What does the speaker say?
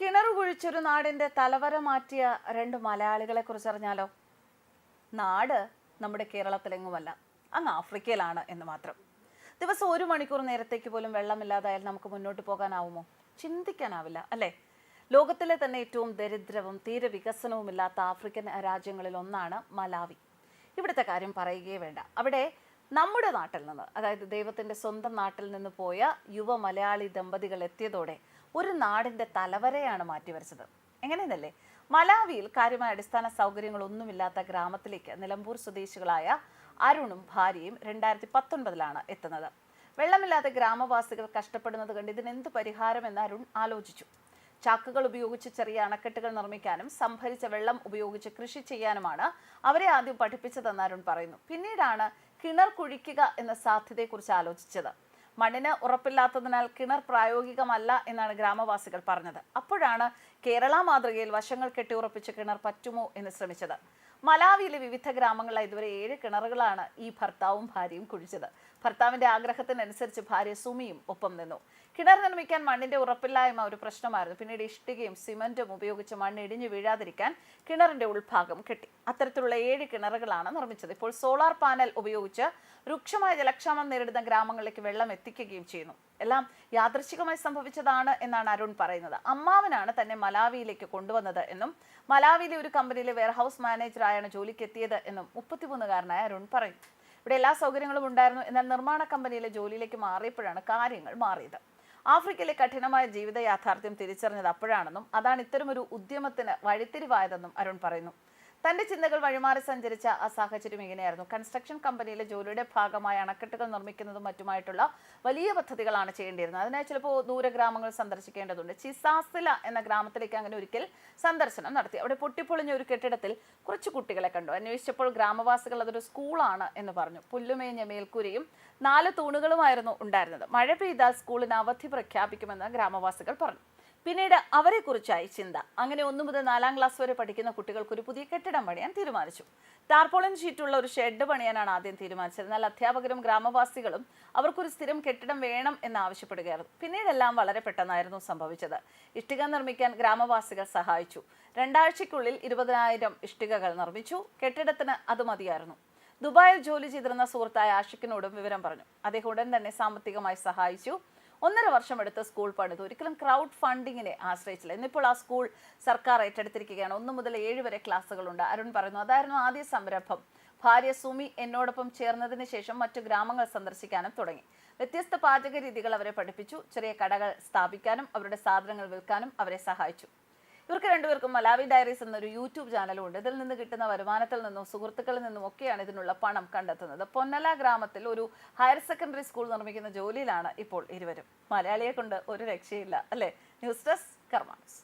കിണർ കുഴിച്ചൊരു നാടിന്റെ തലവര മാറ്റിയ രണ്ട് മലയാളികളെ കുറിച്ച് അറിഞ്ഞാലോ? നാട് നമ്മുടെ കേരളത്തിലെങ്ങുമല്ല. അങ്ങ് ആഫ്രിക്കയിലാണ് എന്ന് മാത്രം. ദിവസം ഒരു മണിക്കൂർ നേരത്തേക്ക് പോലും വെള്ളമില്ലാതായാൽ നമുക്ക് മുന്നോട്ട് പോകാനാവുമോ? ചിന്തിക്കാനാവില്ല അല്ലേ? ലോകത്തിലെ തന്നെ ഏറ്റവും ദരിദ്രവും തീരെ വികസനവുമില്ലാത്ത ആഫ്രിക്കൻ രാജ്യങ്ങളിൽ ഒന്നാണ് മലാവി. ഇവിടുത്തെ കാര്യം പറയുകയേ വേണ്ട. അവിടെ നമ്മുടെ നാട്ടിൽ നിന്ന് അതായത് ദൈവത്തിന്റെ സ്വന്തം നാട്ടിൽ നിന്ന് പോയ യുവ മലയാളി ദമ്പതികൾ എത്തിയതോടെ ഒരു നാടിന്റെ തലവരെയാണ് മാറ്റിവരച്ചത് എങ്ങനെയെന്നല്ലേ? മലാവിയിൽ കാര്യമായ അടിസ്ഥാന സൗകര്യങ്ങളൊന്നുമില്ലാത്ത ഗ്രാമത്തിലേക്ക് നിലമ്പൂർ സ്വദേശികളായ അരുണും ഭാര്യയും രണ്ടായിരത്തി പത്തൊൻപതിലാണ് എത്തുന്നത്. വെള്ളമില്ലാത്ത ഗ്രാമവാസികൾ കഷ്ടപ്പെടുന്നത് കണ്ട് ഇതിനെന്ത് പരിഹാരമെന്ന് അരുൺ ആലോചിച്ചു. ചാക്കുകൾ ഉപയോഗിച്ച് ചെറിയ അണക്കെട്ടുകൾ നിർമ്മിക്കാനും സംഭരിച്ച വെള്ളം ഉപയോഗിച്ച് കൃഷി ചെയ്യാനുമാണ് അവരെ ആദ്യം പഠിപ്പിച്ചതെന്ന് അരുൺ പറയുന്നു. പിന്നീടാണ് കിണർ കുഴിക്കുക എന്ന സാധ്യതയെക്കുറിച്ച് ആലോചിച്ചത്. മണ്ണിന് ഉറപ്പില്ലാത്തതിനാൽ കിണർ പ്രായോഗികമല്ല എന്നാണ് ഗ്രാമവാസികൾ പറഞ്ഞത്. അപ്പോഴാണ് കേരള മാതൃകയിൽ വശങ്ങൾ കെട്ടിയുറപ്പിച്ച് കിണർ പറ്റുമോ എന്ന് ശ്രമിച്ചത്. മലാവിയിലെ വിവിധ ഗ്രാമങ്ങളിലെ ഇതുവരെ ഏഴ് കിണറുകളാണ് ഈ ഭർത്താവും ഭാര്യയും കുഴിച്ചത്. ഭർത്താവിന്റെ ആഗ്രഹത്തിനനുസരിച്ച് ഭാര്യ സുമിയും ഒപ്പം നിന്നു. കിണർ നിർമ്മിക്കാൻ മണ്ണിന്റെ ഉറപ്പില്ലായ്മ ഒരു പ്രശ്നമായിരുന്നു. പിന്നീട് ഇഷ്ടികയും സിമന്റും ഉപയോഗിച്ച് മണ്ണ് ഇടിഞ്ഞു വീഴാതിരിക്കാൻ കിണറിന്റെ ഉൾഭാഗം കെട്ടി. അത്തരത്തിലുള്ള ഏഴ് കിണറുകളാണ് നിർമ്മിച്ചത്. ഇപ്പോൾ സോളാർ പാനൽ ഉപയോഗിച്ച് രൂക്ഷമായ ജലക്ഷാമം നേരിടുന്ന ഗ്രാമങ്ങളിലേക്ക് വെള്ളം എത്തിക്കുകയും ചെയ്യുന്നു. എല്ലാം യാദൃശികമായി സംഭവിച്ചതാണ് എന്നാണ് അരുൺ പറയുന്നത്. അമ്മാവനാണ് തന്നെ മലാവിയിലേക്ക് കൊണ്ടുവന്നത് എന്നും മലാവിയിലെ ഒരു കമ്പനിയിലെ വെയർഹൌസ് മാനേജറായാണ് ജോലിക്ക് എത്തിയത് എന്നും മുപ്പത്തിമൂന്നുകാരനായ അരുൺ പറയും. ഇവിടെ എല്ലാ സൗകര്യങ്ങളും ഉണ്ടായിരുന്നു എന്നാൽ നിർമ്മാണ കമ്പനിയിലെ ജോലിയിലേക്ക് മാറിയപ്പോഴാണ് കാര്യങ്ങൾ മാറിയത്. ആഫ്രിക്കയിലെ കഠിനമായ ജീവിത യാഥാർത്ഥ്യം തിരിച്ചറിഞ്ഞത് അപ്പോഴാണെന്നും അതാണ് ഇത്തരമൊരു ഉദ്യമത്തിന് വഴിത്തിരിവായതെന്നും അരുൺ പറയുന്നു. തന്റെ ചിന്തകൾ വഴിമാറി സഞ്ചരിച്ച ആ സാഹചര്യം ഇങ്ങനെയായിരുന്നു. കൺസ്ട്രക്ഷൻ കമ്പനിയിലെ ജോലിയുടെ ഭാഗമായി അണക്കെട്ടുകൾ നിർമ്മിക്കുന്നതും മറ്റുമായിട്ടുള്ള വലിയ പദ്ധതികളാണ് ചെയ്യേണ്ടിയിരുന്നത്. അതിനായി ചിലപ്പോൾ ദൂരഗ്രാമങ്ങൾ സന്ദർശിക്കേണ്ടതുണ്ട്. ചിസാസില എന്ന ഗ്രാമത്തിലേക്ക് അങ്ങനെ ഒരിക്കൽ സന്ദർശനം നടത്തി. അവിടെ പൊട്ടിപ്പൊളിഞ്ഞ ഒരു കെട്ടിടത്തിൽ കുറച്ച് കുട്ടികളെ കണ്ടു. അന്വേഷിച്ചപ്പോൾ ഗ്രാമവാസികൾ അതൊരു സ്കൂളാണ് എന്ന് പറഞ്ഞു. പുല്ലുമേഞ്ഞ മേൽക്കൂരയും നാല് തൂണുകളുമായിരുന്നു ഉണ്ടായിരുന്നത്. മഴ പെയ്താൽ സ്കൂളിന് അവധി പ്രഖ്യാപിക്കുമെന്ന് ഗ്രാമവാസികൾ പറഞ്ഞു. പിന്നീട് അവരെക്കുറിച്ചായി ചിന്ത. അങ്ങനെ ഒന്നു മുതൽ നാലാം ക്ലാസ് വരെ പഠിക്കുന്ന കുട്ടികൾക്ക് ഒരു പുതിയ കെട്ടിടം പണിയാൻ തീരുമാനിച്ചു. ടാർപോളിൻ ഷീറ്റുള്ള ഒരു ഷെഡ് പണിയാനാണ് ആദ്യം തീരുമാനിച്ചത്. എന്നാൽ അധ്യാപകരും ഗ്രാമവാസികളും അവർക്കൊരു സ്ഥിരം കെട്ടിടം വേണം എന്ന് ആവശ്യപ്പെടുകയായിരുന്നു. പിന്നീടെല്ലാം വളരെ പെട്ടെന്നായിരുന്നു സംഭവിച്ചത്. ഇഷ്ടിക നിർമ്മിക്കാൻ ഗ്രാമവാസികൾ സഹായിച്ചു. രണ്ടാഴ്ചയ്ക്കുള്ളിൽ ഇരുപതിനായിരം ഇഷ്ടികകൾ നിർമ്മിച്ചു. കെട്ടിടത്തിന് അത് മതിയായിരുന്നു. ദുബായിൽ ജോലി ചെയ്തിരുന്ന സുഹൃത്തായ ആഷിഖിനോടും വിവരം പറഞ്ഞു. അദ്ദേഹം ഉടൻ തന്നെ സാമ്പത്തികമായി സഹായിച്ചു. ഒന്നര വർഷം എടുത്ത് സ്കൂൾ പണിത്. ഒരിക്കലും ക്രൗഡ് ഫണ്ടിങ്ങിനെ ആശ്രയിച്ചില്ല. ഇന്നിപ്പോൾ ആ സ്കൂൾ സർക്കാർ ഏറ്റെടുത്തിരിക്കുകയാണ്. ഒന്ന് മുതൽ ഏഴ് വരെ ക്ലാസ്സുകളുണ്ട്. അരുൺ പറയുന്നു അതായിരുന്നു ആദ്യ സംരംഭം. ഭാര്യ സുമി എന്നോടൊപ്പം ചേർന്നതിന് ശേഷം മറ്റു ഗ്രാമങ്ങൾ സന്ദർശിക്കാനും തുടങ്ങി. വ്യത്യസ്ത പാചക രീതികൾ അവരെ പഠിപ്പിച്ചു. ചെറിയ കടകൾ സ്ഥാപിക്കാനും അവരുടെ സാധനങ്ങൾ വിൽക്കാനും അവരെ സഹായിച്ചു. ഇവർക്ക് രണ്ടുപേർക്കും മലാവി ഡയറീസ് എന്നൊരു യൂട്യൂബ് ചാനലും ഉണ്ട് ഇതിൽ നിന്ന് കിട്ടുന്ന വരുമാനത്തിൽ നിന്നും സുഹൃത്തുക്കളിൽ നിന്നും ഒക്കെയാണ് ഇതിനുള്ള പണം കണ്ടെത്തുന്നത്. പൊന്നല ഗ്രാമത്തിൽ ഒരു ഹയർ സെക്കൻഡറി സ്കൂൾ നിർമ്മിക്കുന്ന ജോലിയിലാണ് ഇപ്പോൾ ഇരുവരും. മലയാളിയെ കൊണ്ട് ഒരു രക്ഷയില്ല. അല്ലേ? News desk കർമാനസ്